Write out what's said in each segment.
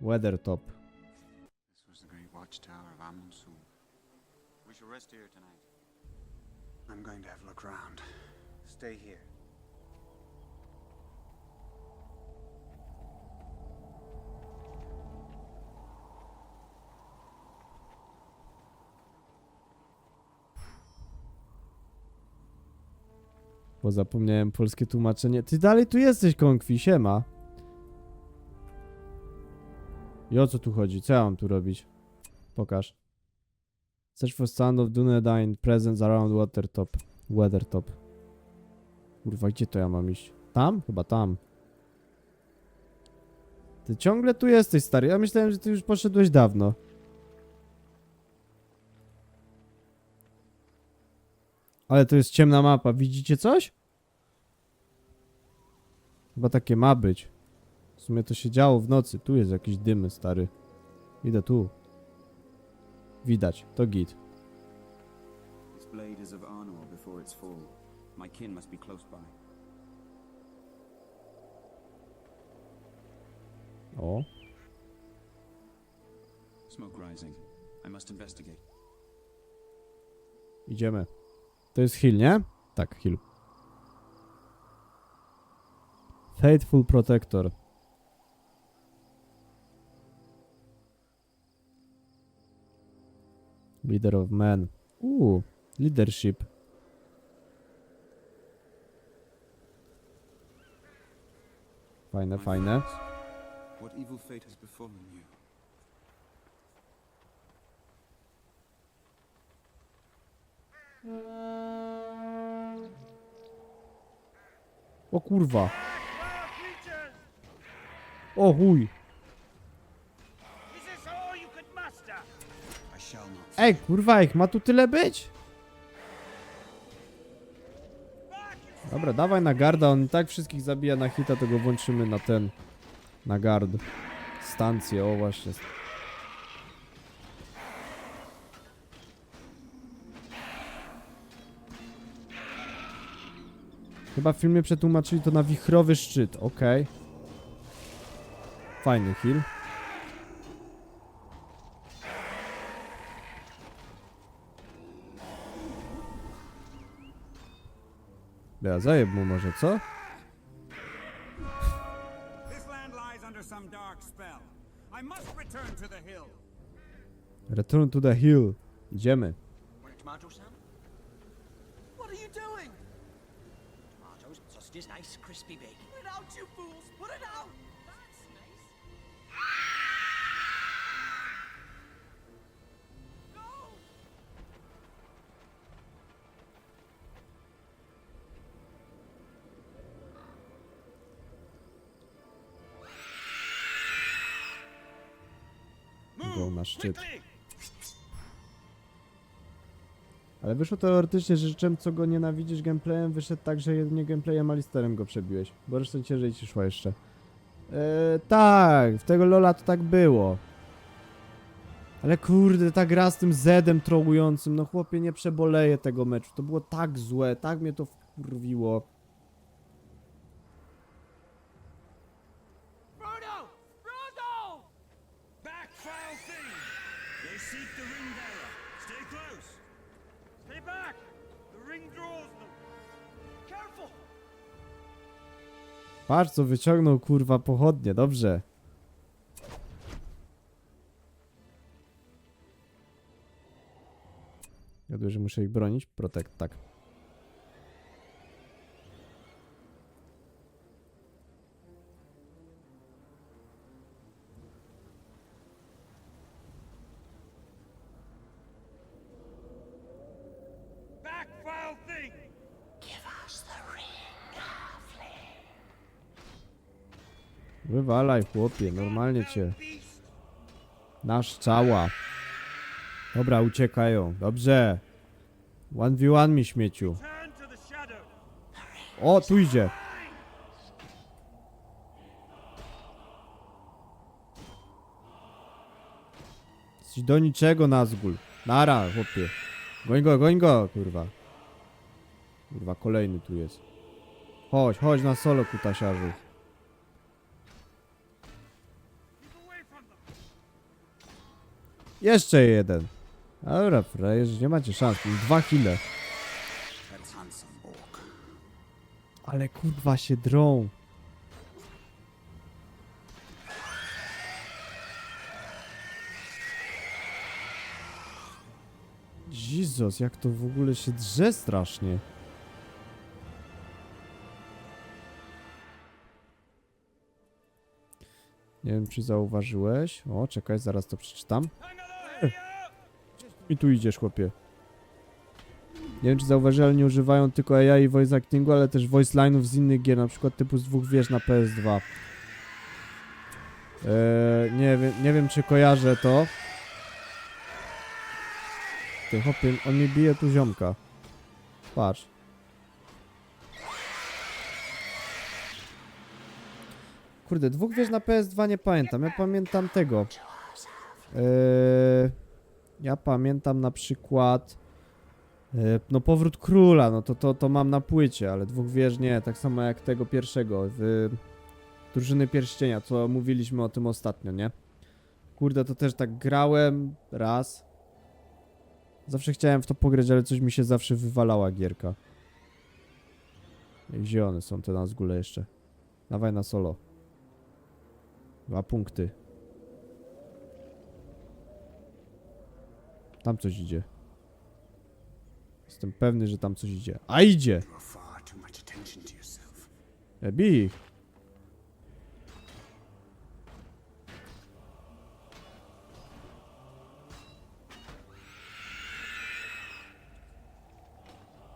Weathertop. This was the great watchtower of Amonsu. We shall rest here tonight. I'm going to have a look round. Stay here. Bo zapomniałem polskie tłumaczenie. Ty dalej tu jesteś, Konkwi, siema. I o co tu chodzi? Co ja mam tu robić? Pokaż. Search for sound of Dunedain presence around Watertop. Weathertop. Kurwa, gdzie to ja mam iść? Tam? Chyba tam. Ty ciągle tu jesteś, stary. Ja myślałem, że ty już poszedłeś dawno. Ale to jest ciemna mapa. Widzicie coś? Chyba takie ma być. Sumie to się działo w nocy. Tu jest jakiś dymy, stary. Idę tu. Widać, to git. This blade is of Arnor before its fall. My kin must be close by. O. Smoke rising. I must investigate. Idziemy. To jest heal, nie? Tak, heal. Faithful Protector. Leader of men. Uuu, leadership. Fajne, fajne. What evil fate has befallen you? O kurwa. O chuj. Ej, kurwa, ich ma tu tyle być? Dobra, dawaj na garda, on i tak wszystkich zabija na hita, to go włączymy na ten, na gard. Stancję, o właśnie. Chyba w filmie przetłumaczyli to na wichrowy szczyt, okej. Fajny heal. Ja zajeb mu może, co? This land lies under some dark spell. I must return to the hill. Return to the hill. Idziemy. Tomatoes, sausages, nice crispy bacon. Put it out, you fools! Put it out! Szczyt. Ale wyszło teoretycznie, że czym co go nienawidzisz gameplayem, wyszedł tak, że jedynie gameplayem Alisterem go przebiłeś. Bo resztą ciężej ci szło jeszcze. Eee, tak, w tego Lola to tak było. Ale kurde, ta gra z tym Zedem trołującym, no chłopie, nie przeboleję tego meczu. To było tak złe, tak mnie to wkurwiło. Patrz, co wyciągnął, kurwa, pochodnie, dobrze. Jadłem, że muszę ich bronić? Protect, tak. Wywalaj, chłopie, normalnie cię. Nasz cała. Dobra, uciekają. Dobrze. 1v1 mi śmieciu. O, tu idzie. Jesteś do niczego, Nazgul. Nara, chłopie. Goń go, goń go, kurwa. Kurwa, kolejny tu jest. Chodź, chodź na solo, kutasiarzu. Jeszcze jeden. Dobra, frajerzy, nie macie szans. Dwa kile. Ale kurwa się drą. Jezus, jak to w ogóle się drze strasznie. Nie wiem, czy zauważyłeś. O, czekaj, zaraz to przeczytam. I tu idziesz, chłopie. Nie wiem, czy zauważyli, używają tylko AI i voice actingu, ale też voice line'ów z innych gier, na przykład typu z dwóch wież na PS2. Eee, nie, wiem, nie wiem, czy kojarzę to. Ty hopie, on mi bije tu ziomka. Patrz. Kurde, dwóch wież na PS2 nie pamiętam. Ja pamiętam tego. Eee, ja pamiętam na przykład. E, No powrót króla, no to, to, to mam na płycie, ale dwóch wież nie, tak samo jak tego pierwszego, w Drużyny Pierścienia, co mówiliśmy o tym ostatnio, nie? Kurde, to też tak grałem raz. Zawsze chciałem w to pograć, ale coś mi się zawsze wywalała gierka. I Gdzie one są te na zgóle jeszcze? Dawaj na solo. Dwa punkty. Tam coś idzie. Jestem pewny, że tam coś idzie. A idzie! Bij ich.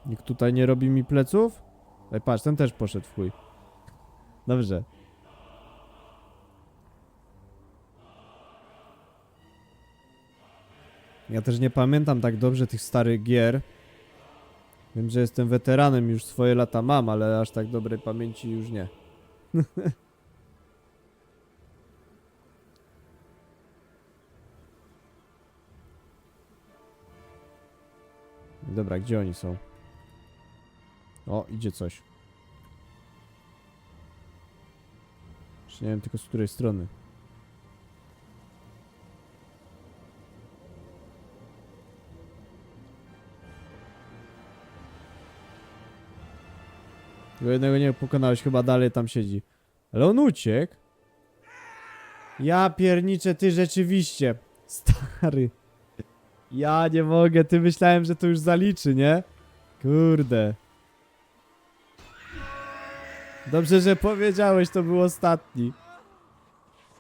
Nikt tutaj nie robi mi pleców? Ej, patrz, ten też poszedł w chuj. Dobrze. Ja też nie pamiętam tak dobrze tych starych gier. Wiem, że jestem weteranem, już swoje lata mam, ale aż tak dobrej pamięci już nie. Dobra, gdzie oni są? O, idzie coś. Już nie wiem tylko z której strony. Tego jednego nie pokonałeś, chyba dalej tam siedzi. Ale on uciekł. Ja pierniczę, ty rzeczywiście. Stary. Ja nie mogę, ty myślałem, że to już zaliczy, nie? Kurde. Dobrze, że powiedziałeś, to był ostatni.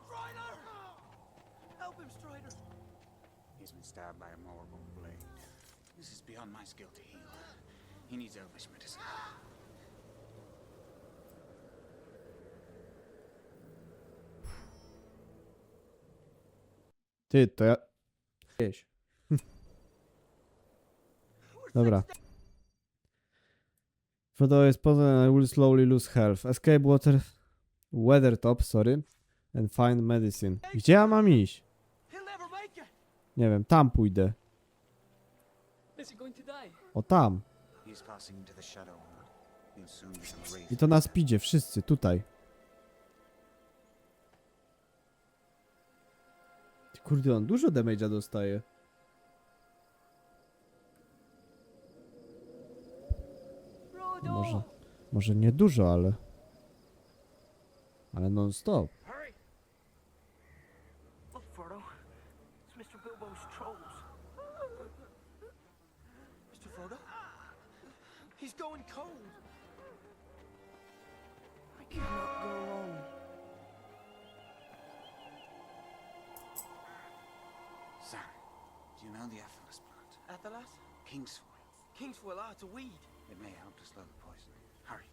Strider! Help him, Strider! He's been stabbed by a Morgul blade. This is beyond my skill to heal. He needs Elvish medicine. Ty, to ja... Jeś. Dobra. Photo is positive and I will slowly lose health. Escape water... Weather top, sorry. And find medicine. Gdzie ja mam iść? Nie wiem, tam pójdę. O tam. I to na speedzie, wszyscy, tutaj. Kurde, on dużo damage'a dostaje. Może, może nie dużo, ale... Ale non stop. He's going cold. I cannot go. The Athelas plant? Athelas? Kingsfoil. Kingsfoil, ah, it's a weed. It may help to slow the poisoning. Hurry.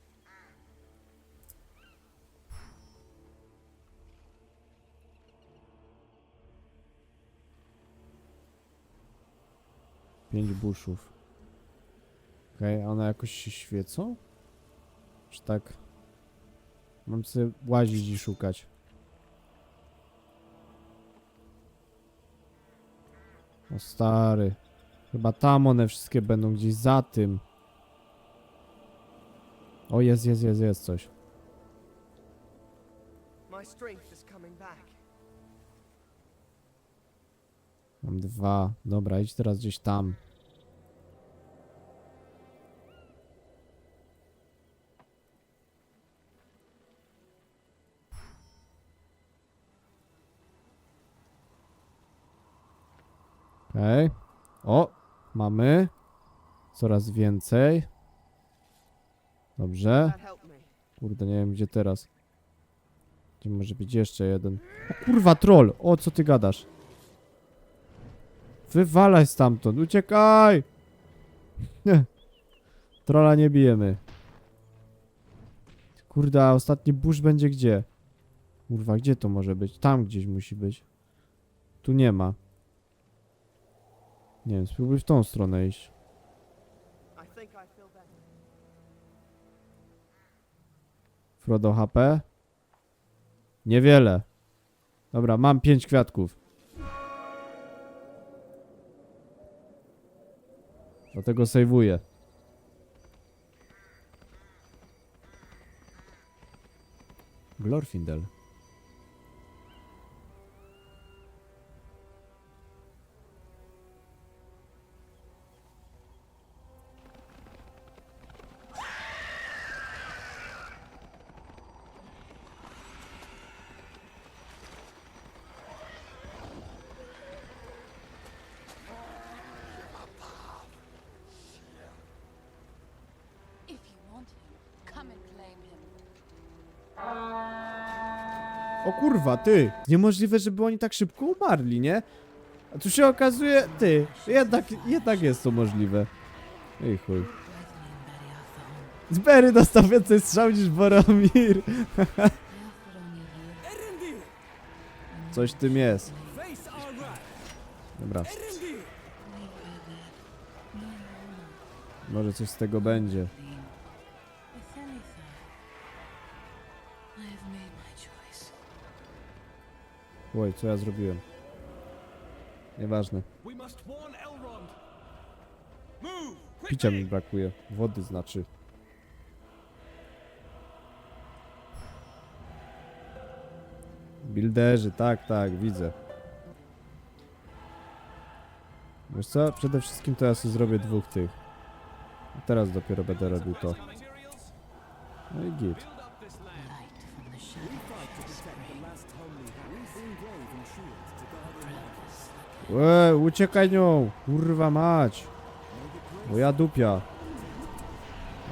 Pięć buszów. Okej, a one jakoś się świecą? Czy tak? Mam sobie łazić i szukać. O stary. Chyba tam one wszystkie będą gdzieś za tym. O jest, jest, jest, jest coś. Mam dwa. Dobra, idź teraz gdzieś tam. Okej. O, mamy. Coraz więcej. Dobrze. Kurde, nie wiem gdzie teraz. Gdzie może być jeszcze jeden? O kurwa, troll! O, co ty gadasz? Wywalaj stamtąd, uciekaj! Nie. Trolla nie bijemy. Kurde, a ostatni burz będzie gdzie? Kurwa, gdzie to może być? Tam gdzieś musi być. Tu nie ma. Nie wiem, spróbuj w tą stronę iść. Frodo HP? Niewiele. Dobra, mam pięć kwiatków. Dlatego sejwuję. Glorfindel. O kurwa, ty! Niemożliwe, żeby oni tak szybko umarli, nie? A tu się okazuje, ty, jednak, jednak jest to możliwe. Ej chuj. Zbery dostał więcej strzał niż Boromir. Coś tym jest. Dobra, może coś z tego będzie. Oj, co ja zrobiłem? Nieważne. Picia mi brakuje. Wody znaczy. Builderzy, tak, tak, widzę. Wiesz co? Przede wszystkim to ja sobie zrobię dwóch tych. A Teraz dopiero będę robił to. No i git. Łe, uciekaj nią! Kurwa mać! Bo ja dupia.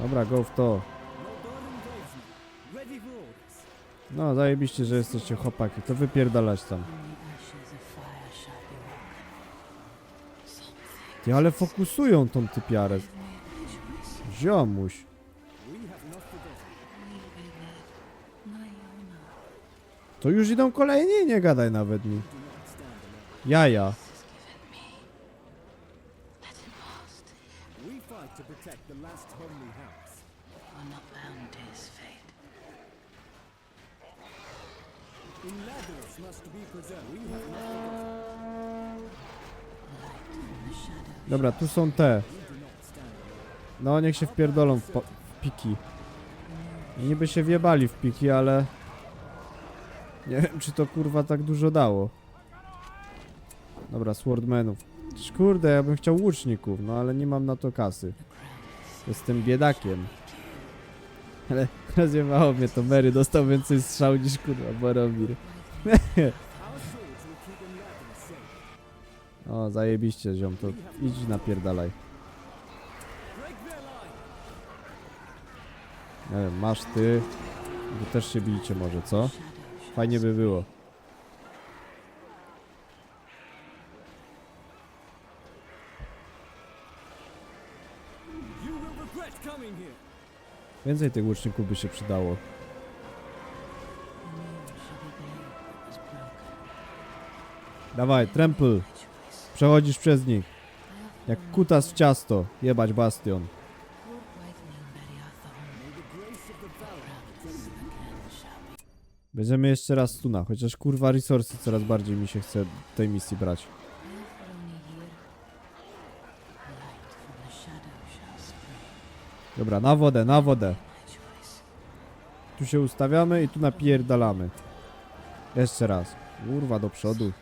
Dobra, go w to. No, zajebiście, że jesteście chłopaki. To wypierdalać tam. Ty, ale fokusują tą typiarę. Ziomuś. To już idą kolejni? Nie gadaj nawet mi. Jaja. has given me. Let him last. We fight to protect the last homely house. Are not bound to his fate. In Lathers must be preserved. We have not Light from the shadows. Dobra, tu są te. No, niech się wpierdolą w, po- w piki. Niby się wjebali w piki, ale... Nie wiem, czy to kurwa tak dużo dało. Dobra, swordmenów. Kurde, ja bym chciał łuczników, no ale nie mam na to kasy. Jestem biedakiem. Ale rozjebało mnie to, Mary dostał więcej strzał niż kurwa Boromir. O, zajebiście ziom, to idź napierdalaj. Nie wiem, masz ty. Wy też się bijcie może, co? Fajnie by było. Więcej tych łuczników by się przydało. Dawaj, choice. Przechodzisz przez nich. Jak kutas w ciasto. Jebać bastion. Będziemy jeszcze raz stuna, chociaż kurwa resursy coraz bardziej mi się chce tej misji brać. I offer only here. Light from the shadow shall spring. Dobra, na wodę, na wodę. Tu się ustawiamy i tu napierdalamy. Jeszcze raz. Kurwa do przodu.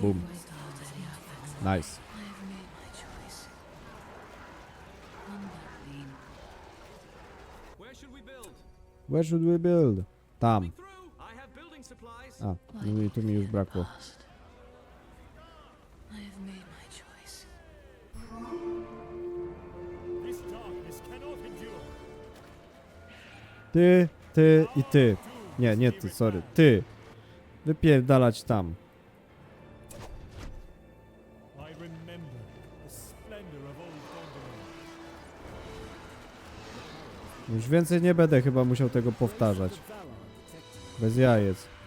Boom. Nice. Where should we build? Tam. A, no i tu mi już brakło. Ty, ty i ty. Nie, nie ty, sorry. Ty. Wypierdalać tam. Już więcej nie będę chyba musiał tego powtarzać. Bez jajec.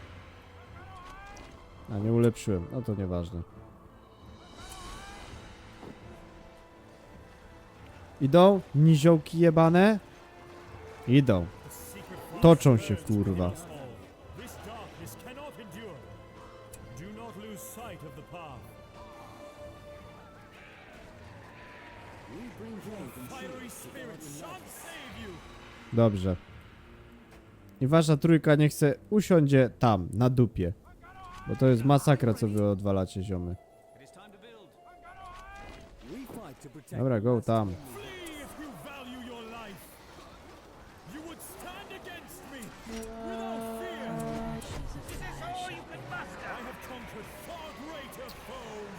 A, nie ulepszyłem. No to nieważne. Idą? Niziołki jebane? Idą. Toczą się, kurwa. Dobrze. I wasza trójka nie chce usiądzie tam, na dupie. Bo to jest masakra, co wy odwalacie, ziomy. Dobra, go tam.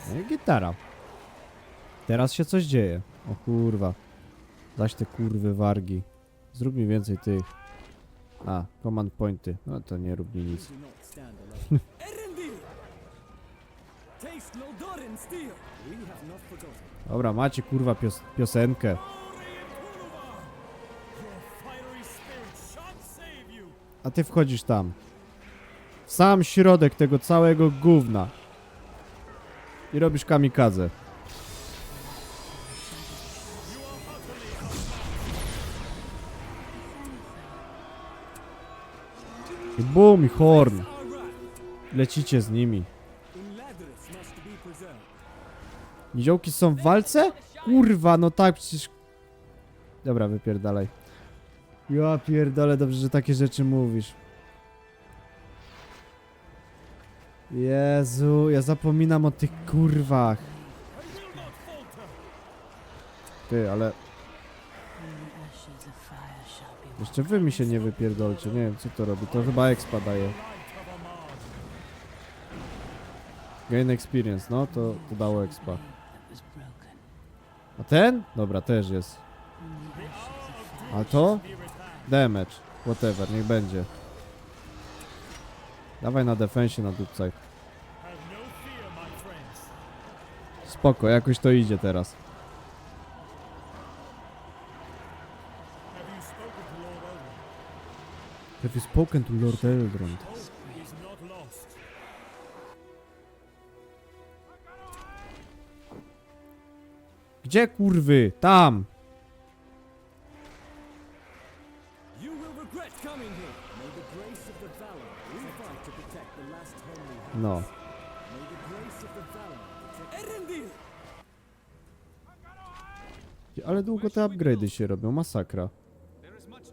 No i gitara. Teraz się coś dzieje. O kurwa. Zaś te kurwy wargi. Zrób mi więcej tych. A, command pointy. No to nie rób mi nic. Dobra, macie kurwa pios piosenkę. A ty wchodzisz tam. W sam środek tego całego gówna. I robisz kamikadze. I bum, i horn. Lecicie z nimi. Niziołki są w walce? Kurwa, no tak, przecież... Dobra, wypierdalaj. Ja pierdolę, dobrze, że takie rzeczy mówisz. Jezu, ja zapominam o tych kurwach. Ty, ale jeszcze wy mi się nie wypierdolcie. Nie wiem, co to robi. To chyba expa daje. Gain experience, no to, to dało expa. A ten? Dobra, też jest. A to? Damage. Whatever, niech będzie. Dawaj na defensie na dupcach. Spoko, jakoś to idzie teraz. Have you spoken to Lord Elrond?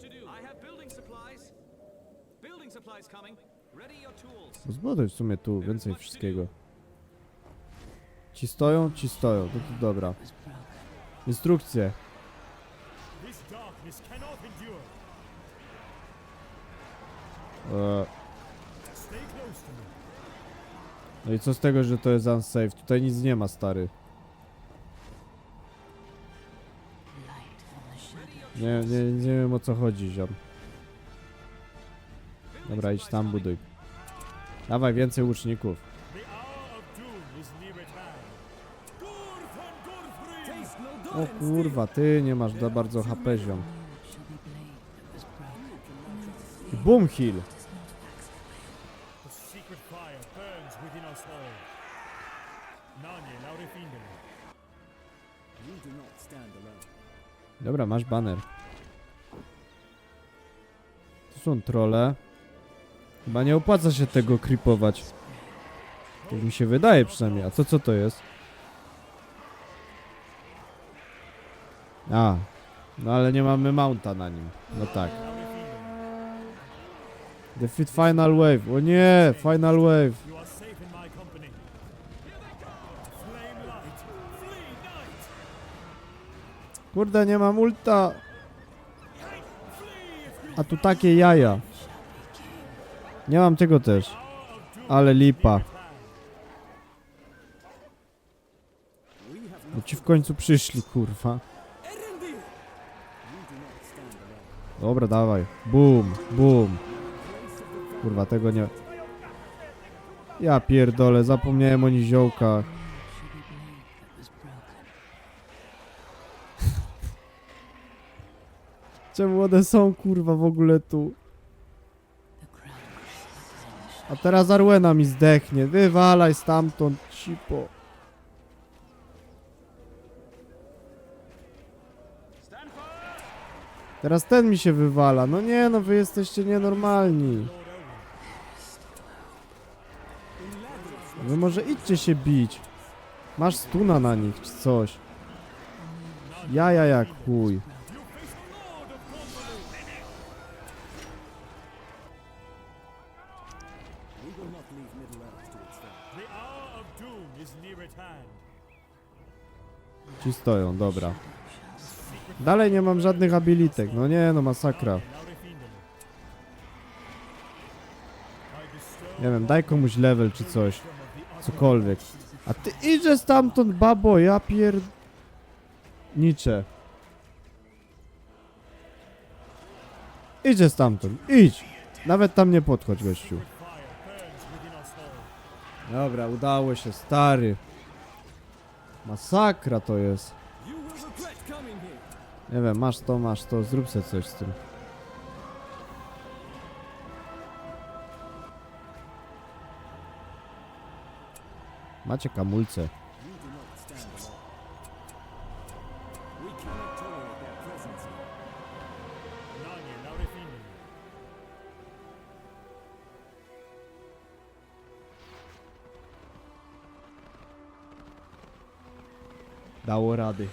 Do. I have building supplies. Building supplies coming. Ready your tools. Zbuduj w sumie tu więcej wszystkiego. Ci stoją, ci stoją, to, to dobra. Instrukcje. E, no i co z tego, że to jest unsafe? Tutaj nic nie ma, stary. Nie, nie, nie wiem o co chodzi, ziom. Dobra, idź tam, buduj. Dawaj więcej łuczników. O kurwa, ty nie masz za bardzo HP, ziom. Boom heal. Dobra, masz banner. Tu są trolle. Chyba nie opłaca się tego creepować. Tak mi się wydaje przynajmniej. A to co to jest? A. No ale nie mamy mounta na nim. No tak. Defeat Final Wave. O nie, Final Wave. Kurde, nie mam ulta. A tu takie jaja. Nie mam tego też. Ale lipa. No ci w końcu przyszli, kurwa. Dobra, dawaj. Boom, boom. Kurwa, tego nie... Ja pierdolę, zapomniałem o niziołkach. Czemu one są, kurwa, w ogóle tu? A teraz Arwena mi zdechnie. Wywalaj stamtąd, cipo. Teraz ten mi się wywala. No nie, no wy jesteście nienormalni. Wy może idźcie się bić. Masz stuna na nich, czy coś. Jaja jak chuj. Ci stoją, dobra. Dalej nie mam żadnych abilitek. No nie, no masakra. Nie wiem, daj komuś level czy coś. Cokolwiek. A ty idziesz stamtąd, babo, ja pier... Nicze. Idzie stamtąd, idź. Nawet tam nie podchodź, gościu. Dobra, udało się, stary. Masakra to jest. Nie wiem, masz to, masz to, zrób sobie coś z tym. Macie kamulce. Dało rady.